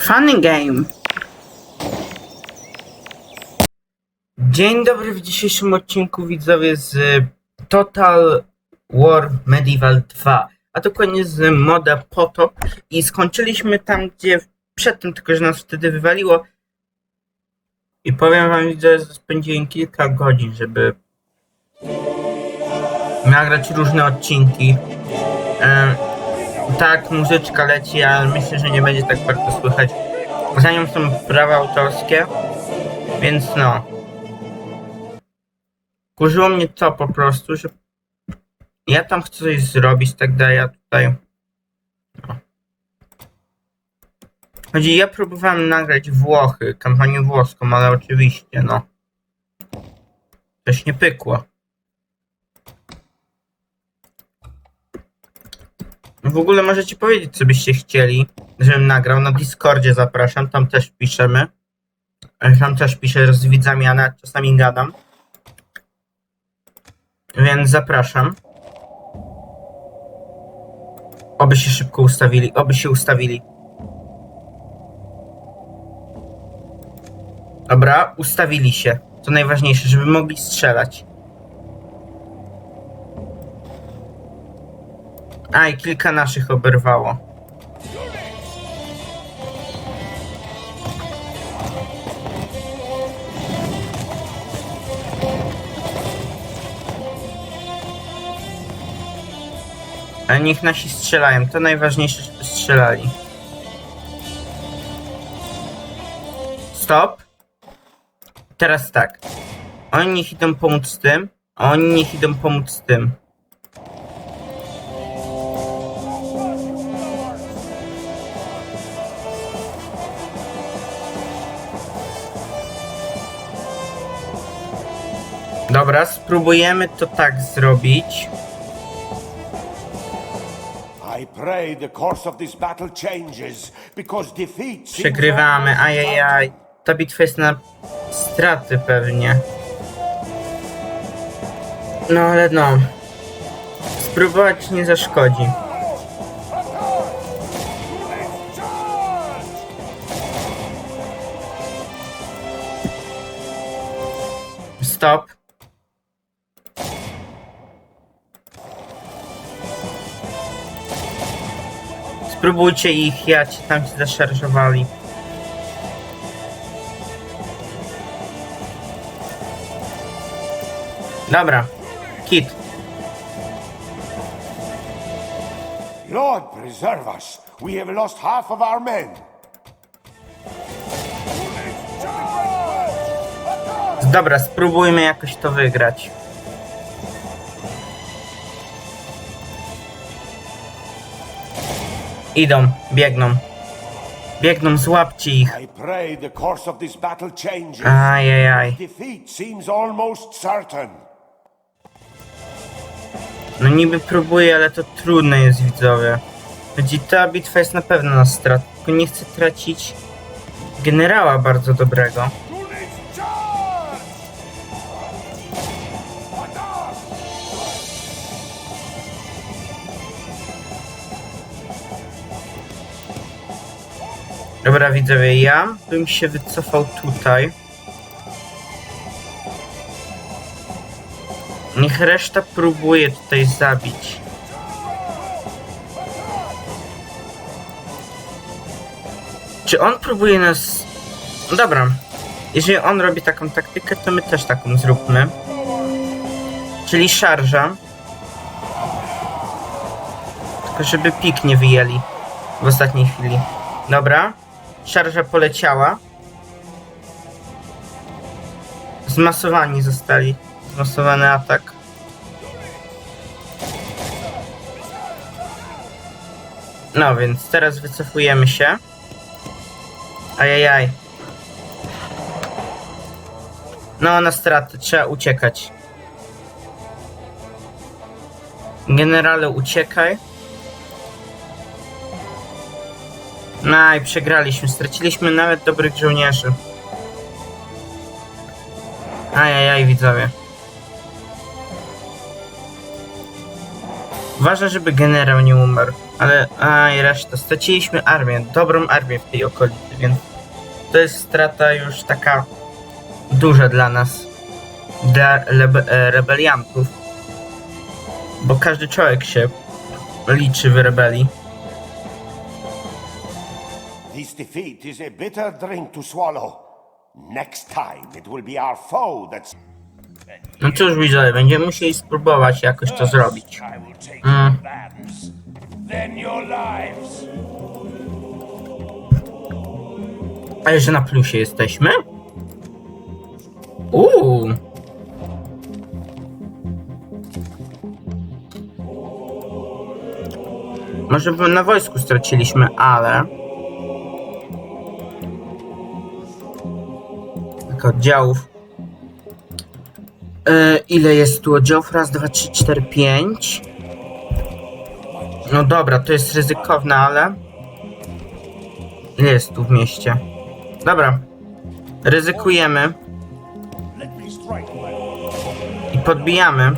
Funny game. Dzień dobry w dzisiejszym odcinku widzowie z Total War Medieval 2, a dokładnie z moda Potop i skończyliśmy tam, gdzie przedtem, tylko że nas wtedy wywaliło i powiem wam że spędziłem kilka godzin, żeby nagrać różne odcinki. E, tak, muzyczka leci, ale myślę, że nie będzie tak bardzo słychać. Za nią są prawa autorskie, więc no. Kurzyło mnie to po prostu, że ja tam chcę coś zrobić, tak dalej, a tutaj... Chodzi, ja próbowałem nagrać Włochy, kampanię włoską, ale oczywiście, no. Coś nie pykło. W ogóle możecie powiedzieć, co byście chcieli, żebym nagrał. Na Discordzie zapraszam, tam też piszemy. E, Tam też piszę z widzami, a nawet czasami gadam. Więc zapraszam. Oby się szybko ustawili, oby się ustawili. Dobra, ustawili się. To najważniejsze, żeby mogli strzelać. A, i kilka naszych oberwało. Ale niech nasi strzelają. To najważniejsze, żeby strzelali. Stop. Teraz tak. Oni niech idą pomóc z tym, a oni niech idą pomóc z tym. Dobra, spróbujemy to tak zrobić. Przegrywamy, ajajaj. Ta bitwa jest na straty pewnie. No ale no. Spróbować nie zaszkodzi. Stop. Spróbujcie ich, ja ci tam ci zaszarżowali. Dobra. Kit. Lord preserve us, we have lost half of our men. Dobra, spróbujmy jakoś to wygrać. Idą, biegną. Biegną, złapcie ich. I pray the course of this battle changes. Ajajaj. Defeat seems almost certain. No niby próbuję, ale to trudne jest, widzowie. Chodzi, ta bitwa jest na pewno na strat, tylko nie chcę tracić generała bardzo dobrego. Dobra, widzowie, ja bym się wycofał tutaj. Niech reszta próbuje tutaj zabić. Czy on próbuje nas... No Dobra. Jeżeli on robi taką taktykę, to my też taką zróbmy. Czyli szarża. Tylko żeby pik nie wyjęli w ostatniej chwili. Dobra. Szarża poleciała. Zmasowani zostali. Zmasowany atak. No więc teraz wycofujemy się. Ajajaj. No na straty, trzeba uciekać. Generale uciekaj. No i przegraliśmy, straciliśmy nawet dobrych żołnierzy. Ajajaj widzowie. Ważne, żeby generał nie umarł. Ale, a i reszta. Straciliśmy armię, dobrą armię w tej okolicy, więc to jest strata już taka duża dla nas, dla lebe, e, rebeliantów. Bo każdy człowiek się liczy w rebelii. This defeat is a bitter drink to swallow. Next time it will be our foe that's. No cóż, widzowie, będziemy musieli spróbować jakoś to zrobić. I will take Mm. your lands, then your lives. Ale że na plusie jesteśmy? Uuu. Może by na wojsku straciliśmy, ale... Tak, oddziałów. E, ile jest tu oddziałów? Raz, dwa, trzy, cztery, pięć. No dobra, to jest ryzykowne, ale... Ile jest tu w mieście? Dobra. Ryzykujemy i podbijamy.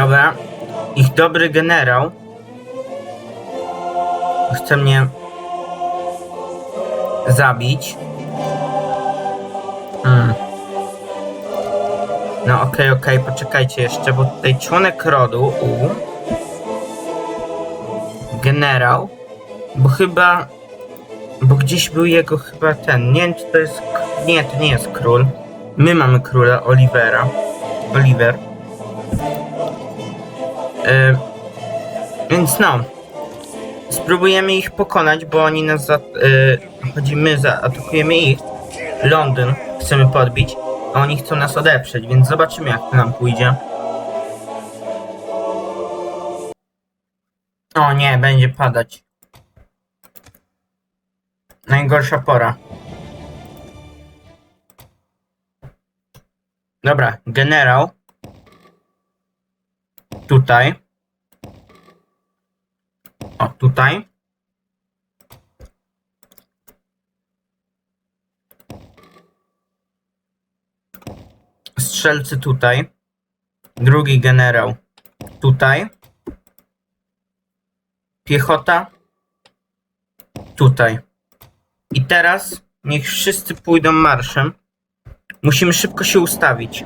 Dobra. Ich dobry generał chce mnie zabić. Hmm. No okej, okej, poczekajcie jeszcze, bo tutaj członek rodu U. Generał. Bo chyba. Bo gdzieś był jego chyba ten. Nie wiem czy to jest. Nie, to nie jest król. My mamy króla Olivera. Oliver. E, więc no. Spróbujemy ich pokonać, bo oni nas za. E, chodzi my zaatakujemy ich. Londyn chcemy podbić, a oni chcą nas odeprzeć, więc zobaczymy jak to nam pójdzie. O nie, będzie padać. Najgorsza pora. Dobra, generał. Tutaj. O, tutaj. strzelcy tutaj. Drugi generał tutaj. Piechota tutaj. I teraz niech wszyscy pójdą marszem. Musimy szybko się ustawić.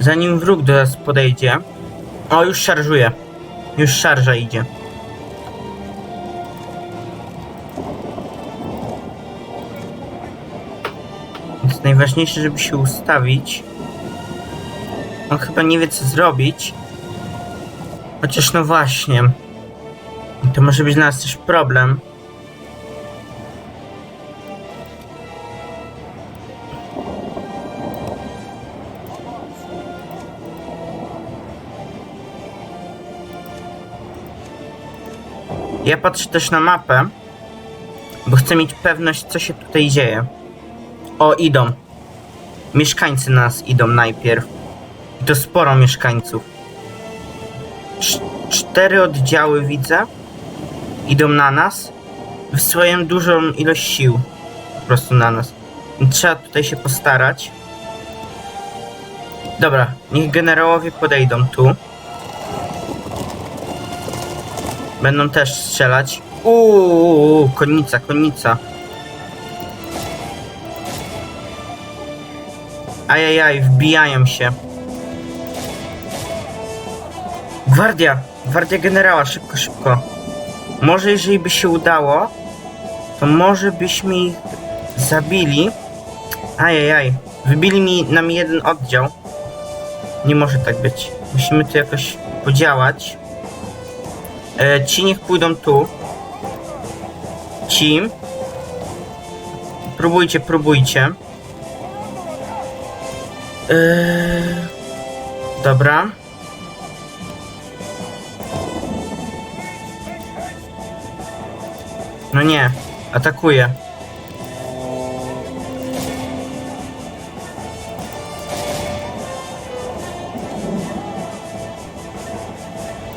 Zanim wróg do nas podejdzie. O, już szarżuje. Już szarża idzie. Więc najważniejsze, żeby się ustawić. On chyba nie wie, co zrobić. Chociaż no właśnie. To może być dla nas też problem. Ja patrzę też na mapę, bo chcę mieć pewność, co się tutaj dzieje. O, idą. Mieszkańcy nas idą najpierw. I to sporo mieszkańców. Cz- cztery oddziały widzę. Idą na nas. Wysyłają dużą ilość sił. Po prostu na nas. Trzeba tutaj się postarać. Dobra, niech generałowie podejdą tu. Będą też strzelać. Uuu, konnica, konnica. Ajajaj, wbijają się. Gwardia! Gwardia generała, szybko, szybko. Może jeżeli by się udało, to może byśmy ich zabili. Ajajaj, wybili mi nam jeden oddział. Nie może tak być. Musimy tu jakoś podziałać. E, ci niech pójdą tu. Ci. Próbujcie, próbujcie. Eee, dobra. No nie, atakuje.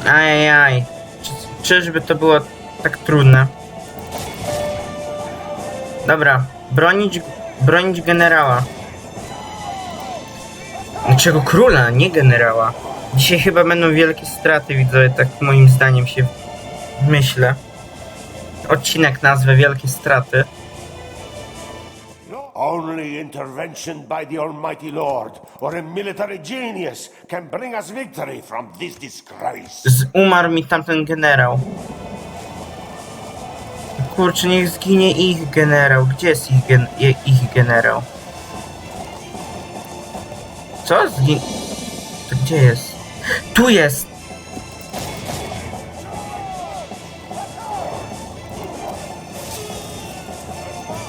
Ajajaj. Czy, czyżby to było tak trudne? Dobra, bronić, bronić generała. Dlaczego króla, nie generała? Dzisiaj chyba będą wielkie straty, widzowie, tak moim zdaniem się myślę. Odcinek nazwę Wielkie Straty. Only intervention by the Almighty Lord or a military genius can bring us victory from this disgrace. Umarł mi tamten generał. Kurczę, niech zginie ich generał. Gdzie jest ich, gen ich generał? Co? Zgin... To gdzie jest? Tu jest!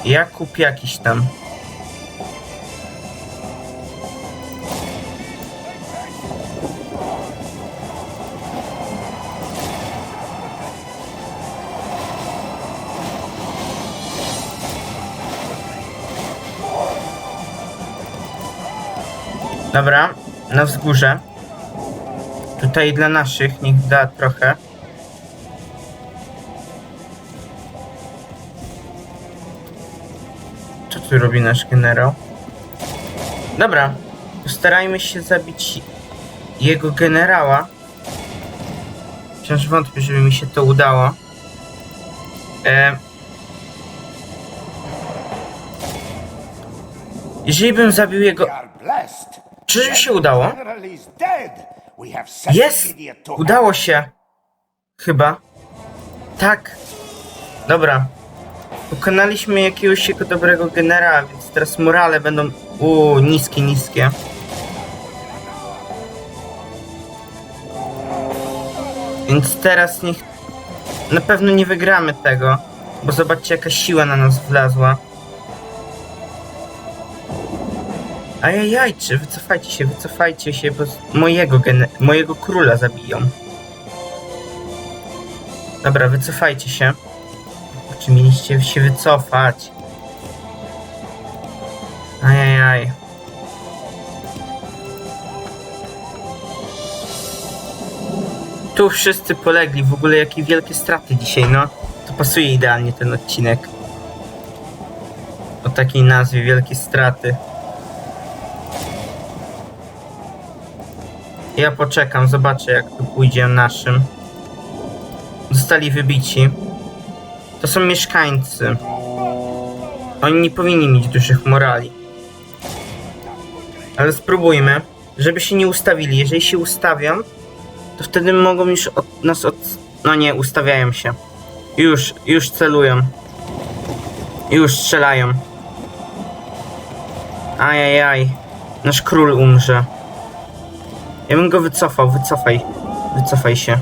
Jakub jakiś tam. Dobra, na wzgórze. Tutaj dla naszych, niech da trochę. Co tu robi nasz generał? Dobra, postarajmy się zabić jego generała. Wciąż wątpię, żeby mi się to udało. E... Jeżeli bym zabił jego... Czyżby się udało? Jest! Udało się! Chyba. Tak. Dobra. Pokonaliśmy jakiegoś jego dobrego generała, więc teraz morale będą... Uuu, niskie, niskie. Więc teraz niech... Na pewno nie wygramy tego, bo zobaczcie jaka siła na nas wlazła. Ajajajcie, wycofajcie się, wycofajcie się, bo mojego, gene- mojego króla zabiją. Dobra, wycofajcie się. Czy mieliście się wycofać? Ajajaj. Tu wszyscy polegli, w ogóle jakie wielkie straty dzisiaj, no. To pasuje idealnie ten odcinek. O takiej nazwie, wielkie straty. Ja poczekam, zobaczę jak tu pójdzie naszym. Zostali wybici. To są mieszkańcy. Oni nie powinni mieć dużych morali. Ale spróbujmy, żeby się nie ustawili. Jeżeli się ustawią, to wtedy mogą już od nas od... No nie, ustawiają się. Już, już celują. Już strzelają. Ajajaj. Nasz król umrze. Ja bym go wycofał, wycofaj. Wycofaj się.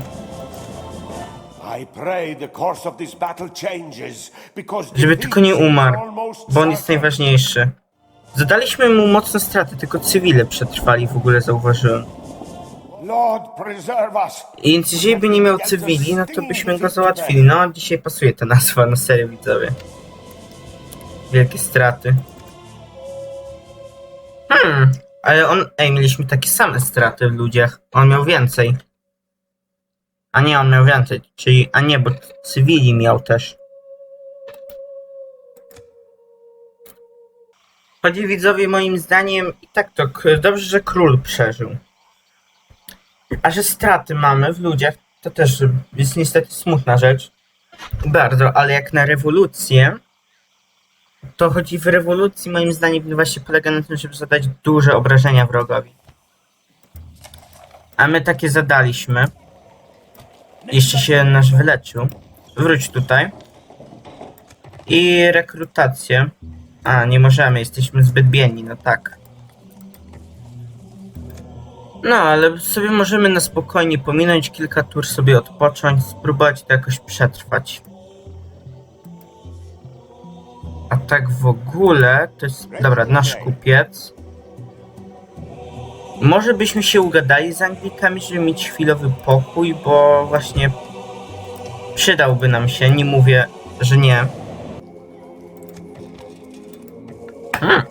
Żeby tylko nie umarł, bo on jest najważniejszy. Zadaliśmy mu mocne straty, tylko cywile przetrwali w ogóle, zauważyłem. Więc jeżeli by nie miał cywili, no to byśmy go załatwili. No, dzisiaj pasuje ta nazwa na serio, widzowie. Wielkie straty. Hmm, ale on... Ej, mieliśmy takie same straty w ludziach. On miał więcej. A nie, on miał więcej. Czyli... A nie, bo cywili miał też. Chodzi widzowie, moim zdaniem, i tak to dobrze, że król przeżył. A że straty mamy w ludziach, to też jest niestety smutna rzecz. Bardzo, ale jak na rewolucję, to chodzi w rewolucji, moim zdaniem, właśnie polega na tym, żeby zadać duże obrażenia wrogowi. A my takie zadaliśmy. Jeszcze się nasz wyleczył. Wróć tutaj. I rekrutację. A, nie możemy, jesteśmy zbyt biedni, no tak. No, ale sobie możemy na spokojnie pominąć kilka tur, sobie odpocząć, spróbować to jakoś przetrwać. A tak w ogóle, to jest... Dobra, nasz kupiec. Może byśmy się ugadali z Anglikami, żeby mieć chwilowy pokój, bo właśnie przydałby nam się, nie mówię, że nie. Hmm.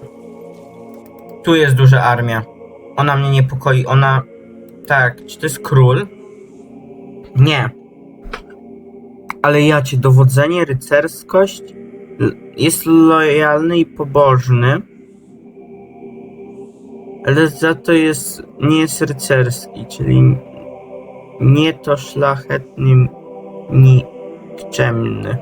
Tu jest duża armia. Ona mnie niepokoi. Ona. Tak, czy to jest król? Nie. Ale ja cię dowodzenie, rycerskość. Jest lojalny i pobożny. Ale za to jest. nie jest rycerski, czyli nie to szlachetny, nikczemny.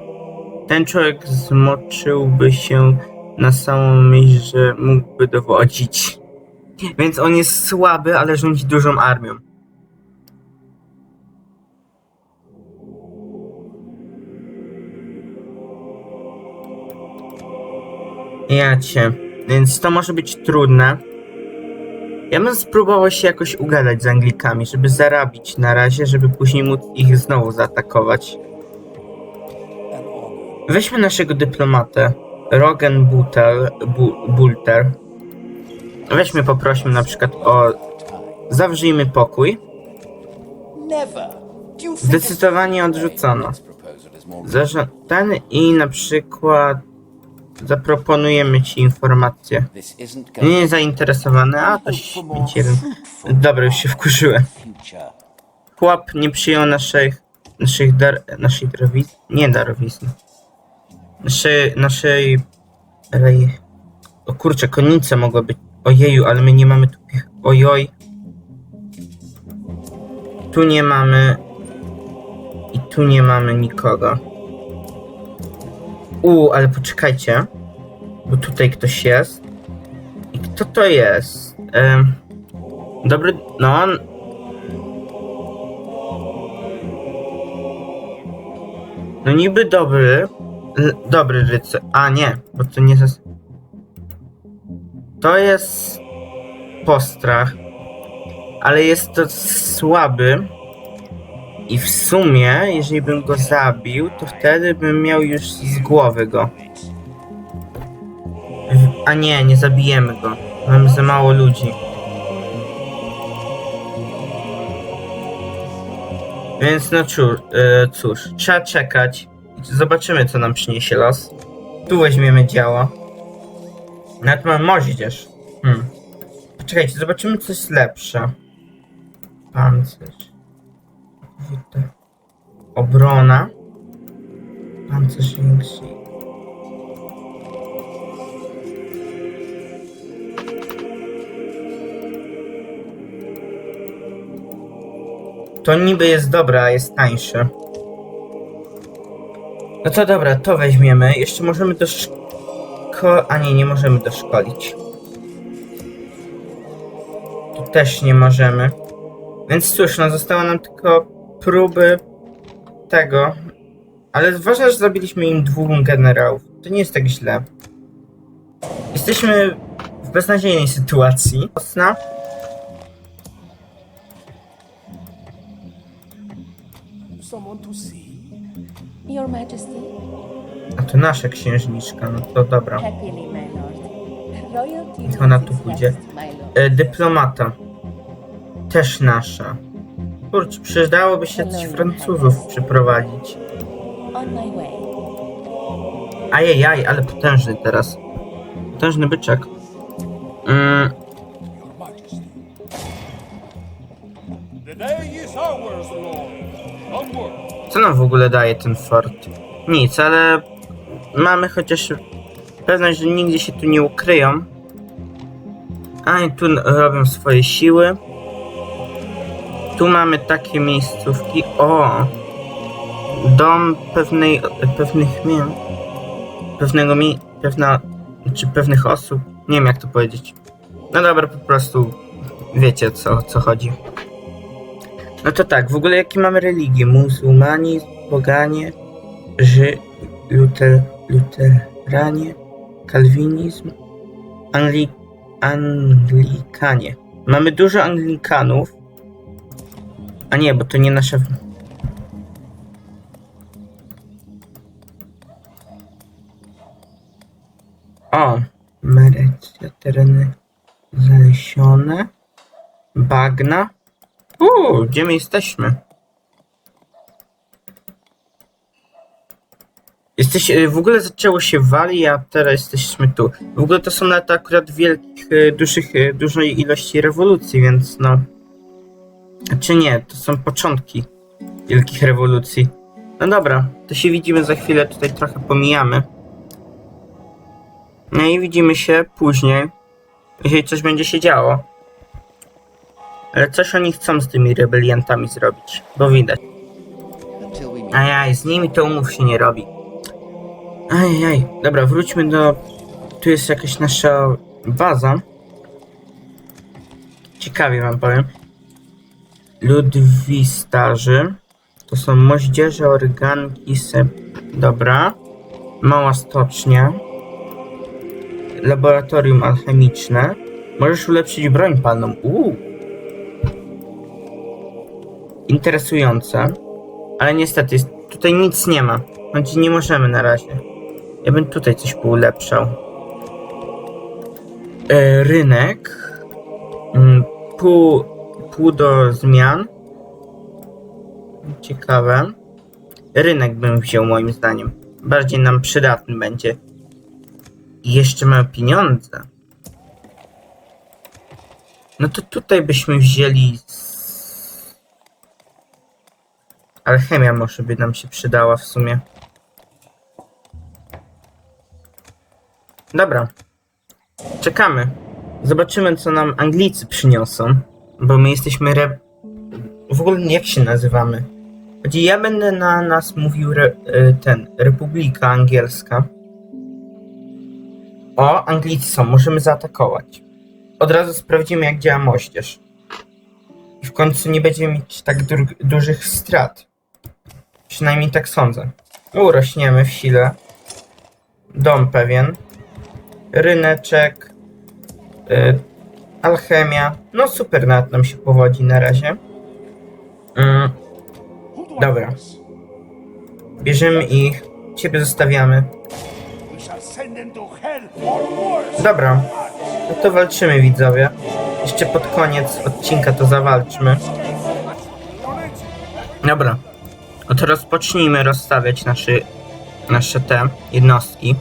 Ten człowiek zmoczyłby się na samą myśl, że mógłby dowodzić. Więc on jest słaby, ale rządzi dużą armią. Ja cię. Więc to może być trudne. Ja bym spróbował się jakoś ugadać z Anglikami, żeby zarabić na razie, żeby później móc ich znowu zaatakować. Weźmy naszego dyplomatę, Rogan Butel, Bu, Bulter. Weźmy, poprośmy na przykład o... Zawrzyjmy pokój. Zdecydowanie odrzucono. Ten i na przykład zaproponujemy ci informację. Nie jest zainteresowany, a to śmieć jeden. Dobra, już się wkurzyłem. Chłop nie przyjął naszych, naszych dar, naszej darowizny, nie darowizny. Naszej, naszej, rej, o kurczę, konice mogły być, ojeju, ale my nie mamy tu, pich- ojoj. Tu nie mamy i tu nie mamy nikogo. U, ale poczekajcie, bo tutaj ktoś jest. I kto to jest? Em, dobry, no. No niby dobry, dobry rycerz. A nie, bo to nie jest. To jest postrach, ale jest to słaby. I w sumie, jeżeli bym go zabił, to wtedy bym miał już z głowy go. A nie, nie zabijemy go. Mamy za mało ludzi. Więc no cóż, e, cóż, trzeba czekać. Zobaczymy, co nam przyniesie los. Tu weźmiemy działo. Nawet mam moździerz. Hmm. Poczekajcie, zobaczymy coś lepsze. Pancerz. Widzę. Obrona. Pancerz większy. To niby jest dobre, a jest tańsze. No to dobra, to weźmiemy. Jeszcze możemy do szko... A nie, nie możemy doszkolić. Tu też nie możemy. Więc cóż, no zostało nam tylko próby tego. Ale ważne, że zabiliśmy im dwóch generałów. To nie jest tak źle. Jesteśmy w beznadziejnej sytuacji. Mocna. Your Majesty, A to nasza księżniczka, no to dobra. Niech ona tu pójdzie. E, dyplomata. Też nasza. Kurczę, przydałoby się coś Francuzów przyprowadzić. Ajajaj, ale potężny teraz. Potężny byczek. Mm, co nam w ogóle daje ten fort? Nic, ale mamy chociaż pewność, że nigdzie się tu nie ukryją. A i tu robią swoje siły. Tu mamy takie miejscówki. O! Dom pewnej, pewnych mien. Pewnego mi, pewna, czy pewnych osób. Nie wiem jak to powiedzieć. No dobra, po prostu wiecie co, co chodzi. No to tak, w ogóle jakie mamy religie? Muzułmanizm, poganie, Ży, luter, luteranie, kalwinizm, Angli, anglikanie. Mamy dużo anglikanów. A nie, bo to nie nasza... O, Merecja, tereny zalesione, bagna. Uuu, gdzie my jesteśmy? Jesteś, y, w ogóle zaczęło się wali, a teraz jesteśmy tu. W ogóle to są lata akurat wielkich, y, dużych, y, dużej ilości rewolucji, więc no... Czy nie, to są początki wielkich rewolucji. No dobra, to się widzimy za chwilę, tutaj trochę pomijamy. No i widzimy się później, jeżeli coś będzie się działo. Ale coś oni chcą z tymi rebeliantami zrobić, bo widać. Ajaj, z nimi to umów się nie robi. Ajaj, dobra, wróćmy do... Tu jest jakaś nasza baza. Ciekawie wam powiem. Ludwistarzy. To są moździerze, organki, sep... Dobra. Mała stocznia. Laboratorium alchemiczne. Możesz ulepszyć broń palną. Uuu. Interesujące. Ale niestety, jest, tutaj nic nie ma. Znaczy nie możemy na razie. Ja bym tutaj coś poulepszał. E, rynek. Mm, pół, pół do zmian. Ciekawe. Rynek bym wziął moim zdaniem. Bardziej nam przydatny będzie. I jeszcze mamy pieniądze. No to tutaj byśmy wzięli Alchemia może by nam się przydała w sumie. Dobra. Czekamy. Zobaczymy, co nam Anglicy przyniosą. Bo my jesteśmy re... W ogóle jak się nazywamy? Chodzi, ja będę na nas mówił re... y, ten, Republika Angielska. O, Anglicy są, możemy zaatakować. Od razu sprawdzimy, jak działa moździerz. I w końcu nie będziemy mieć tak du dużych strat. Przynajmniej tak sądzę. Urośniemy w sile. Dom pewien. Ryneczek. Y, alchemia. No super nawet nam się powodzi na razie. Mm, dobra. Bierzemy ich. Ciebie zostawiamy. Dobra. No to walczymy widzowie. Jeszcze pod koniec odcinka to zawalczmy. Dobra. No to rozpocznijmy rozstawiać nasze, nasze te jednostki.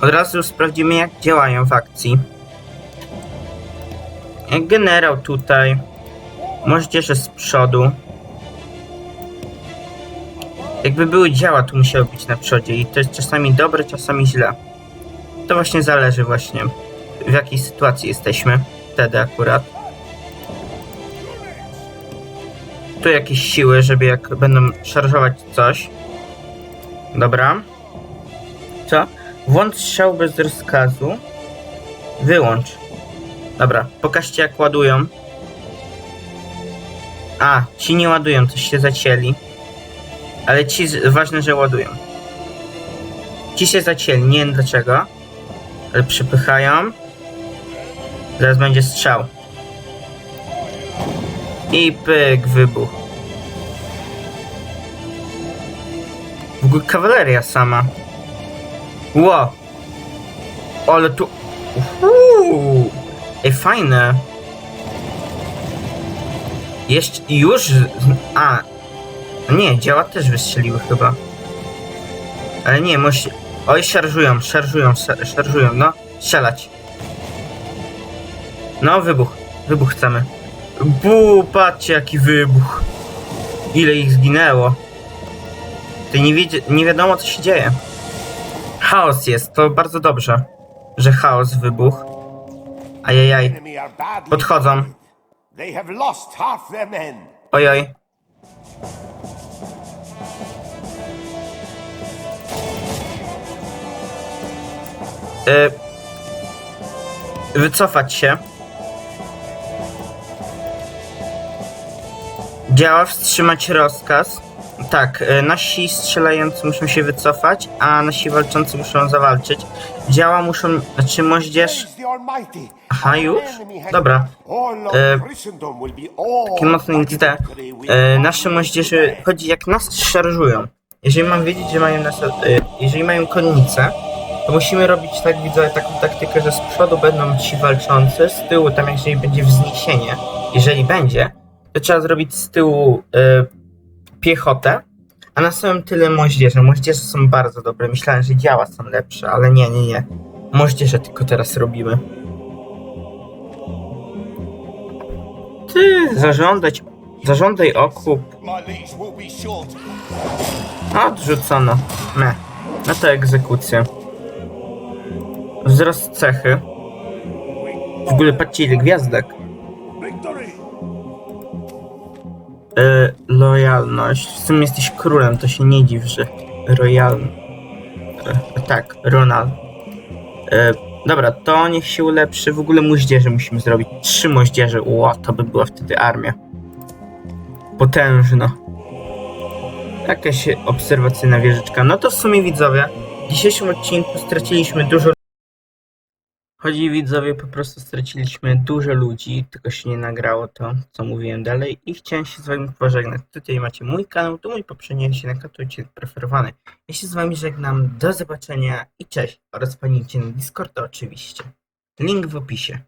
Od razu sprawdzimy jak działają w akcji. Generał tutaj. Moździerze z przodu. Jakby były działa, to musiały być na przodzie i to jest czasami dobre, czasami źle. To właśnie zależy właśnie w jakiej sytuacji jesteśmy wtedy akurat. Tu jakieś siły, żeby jak będą szarżować coś. Dobra. Co? Włącz strzał bez rozkazu. Wyłącz. Dobra, pokażcie jak ładują. A, ci nie ładują, coś się zacięli. Ale ci ważne, że ładują. Ci się zacięli, nie wiem dlaczego. Ale przypychają. Zaraz będzie strzał. I pyk, wybuch. W ogóle kawaleria sama. Ło! Ale tu... Uhu. Ej, fajne. Jeszcze... Już... A... Nie, działa też wystrzeliły chyba. Ale nie, musi... Oj, szarżują, szarżują, szar- szarżują, no. Strzelać. No, wybuch. Wybuch chcemy. Bu, patrzcie jaki wybuch. Ile ich zginęło. To nie, wiedzie, nie wiadomo co się dzieje. Chaos jest, to bardzo dobrze, że chaos wybuchł. Ajajaj. Podchodzą. Ojoj. Y, wycofać się. Działa wstrzymać rozkaz. Tak, y, nasi strzelający muszą się wycofać, a nasi walczący muszą zawalczyć. Działa muszą, znaczy moździerz... Aha, już? Dobra. E, Takie mocne XD. E, nasze moździerze, chodzi jak nas szarżują. Jeżeli mam wiedzieć, że mają nas, e, jeżeli mają konnicę, to musimy robić tak, widzę taką taktykę, że z przodu będą ci walczący, z tyłu tam jeżeli będzie wzniesienie, jeżeli będzie, to trzeba zrobić z tyłu e, piechotę, a na samym tyle moździerze. Moździerze są bardzo dobre. Myślałem, że działa są lepsze, ale nie, nie, nie. Moździerze tylko teraz robimy. Ty, zażądać Zażądaj okup. Odrzucono. Me. No to egzekucja. Wzrost cechy. W ogóle patrzcie ile gwiazdek. E, lojalność. W sumie jesteś królem, to się nie dziw, że royal... E, tak, Ronald. E, dobra, to niech się ulepszy. W ogóle moździerze musimy zrobić. Trzy moździerze. Ło, to by była wtedy armia. Potężna. Jakaś obserwacyjna wieżyczka. No to w sumie widzowie, w dzisiejszym odcinku straciliśmy dużo Chodzi widzowie, po prostu straciliśmy dużo ludzi, tylko się nie nagrało to, co mówiłem dalej i chciałem się z wami pożegnać. Tutaj macie mój kanał, tu mój poprzedni odcinek, a tu odcinek preferowany. Ja się z wami żegnam, do zobaczenia i cześć oraz wpadnijcie na Discorda oczywiście. Link w opisie.